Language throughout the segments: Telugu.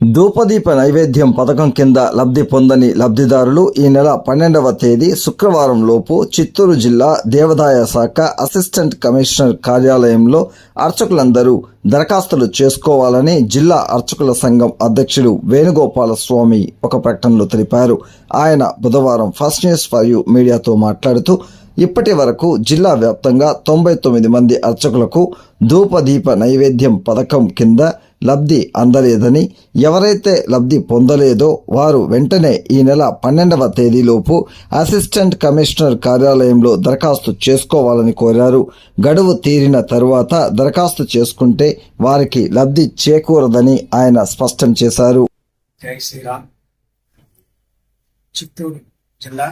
ధూపదీప నైవేద్యం పథకం కింద లబ్ధి పొందని లబ్ధిదారులు ఈ నెల పన్నెండవ తేదీ శుక్రవారం లోపు చిత్తూరు జిల్లా దేవాదాయ శాఖ అసిస్టెంట్ కమిషనర్ కార్యాలయంలో అర్చకులందరూ దరఖాస్తులు చేసుకోవాలని జిల్లా అర్చకుల సంఘం అధ్యక్షుడు వేణుగోపాల స్వామి ఒక ప్రకటనలో తెలిపారు. ఆయన బుధవారం ఫస్ట్ న్యూస్ ఫర్ యూ మీడియాతో మాట్లాడుతూ ఇప్పటి వరకు జిల్లా వ్యాప్తంగా తొంభై తొమ్మిది మంది అర్చకులకు ధూపదీప నైవేద్యం పథకం కింద లబ్ధి అందలేదని ఎవరైతే లబ్ధి పొందలేదో వారు వెంటనే ఈ నెల పన్నెండవ తేదీలోపు అసిస్టెంట్ కమిషనర్ కార్యాలయంలో దరఖాస్తు చేసుకోవాలని కోరారు. గడువు తీరిన తరువాత దరఖాస్తు చేసుకుంటే వారికి లబ్ధి చేకూరదని ఆయన స్పష్టం చేశారు. జై శ్రీరామ్. చిత్తూరు జిల్లా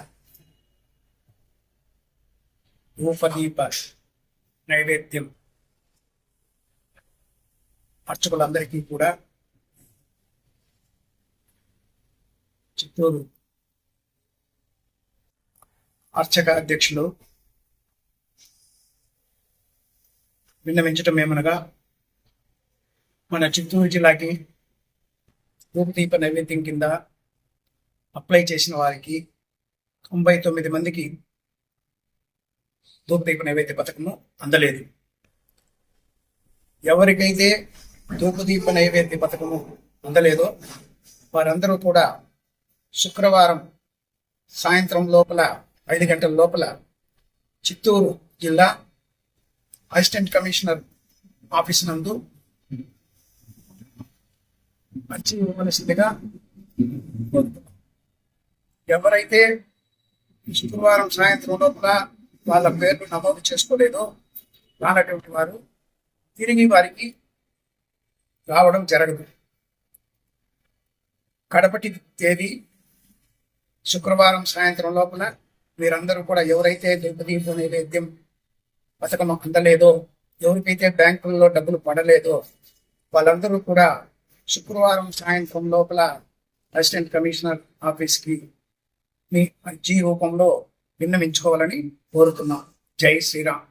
నైవేద్యం అర్చకులందరికీ కూడా చిత్తూరు అర్చక అధ్యక్షులు విన్నవించటం ఏమనగా మన చిత్తూరు జిల్లాకి రూపదీప నైవేద్యం కింద అప్లై చేసిన వారికి తొంభై తొమ్మిది మందికి ధూపదీప నైవేద్య పథకము అందలేదు. ఎవరికైతే ధూపదీప నైవేద్య పథకము అందలేదో వారందరూ కూడా శుక్రవారం సాయంత్రం లోపల ఐదు గంటల లోపల చిత్తూరు జిల్లా అసిస్టెంట్ కమిషనర్ ఆఫీస్ నందు వచ్చి ఇవ్వవలసిందిగా ఎవరైతే శుక్రవారం సాయంత్రం లోపల వాళ్ళ పేర్లు నమోదు చేసుకోలేదో రానటువంటి వారు తిరిగి వారికి రావడం జరగదు. కడపటి తేదీ శుక్రవారం సాయంత్రం లోపల మీరందరూ కూడా ఎవరైతే దీపదీప నైవేద్యం పథకం అందలేదో ఎవరికైతే బ్యాంకుల్లో డబ్బులు పడలేదో వాళ్ళందరూ కూడా శుక్రవారం సాయంత్రం లోపల అసిస్టెంట్ కమిషనర్ ఆఫీస్కి మీ అర్జీ రూపంలో విన్నవించుకోవాలని కోరుతున్నాం. జై శ్రీరామ్.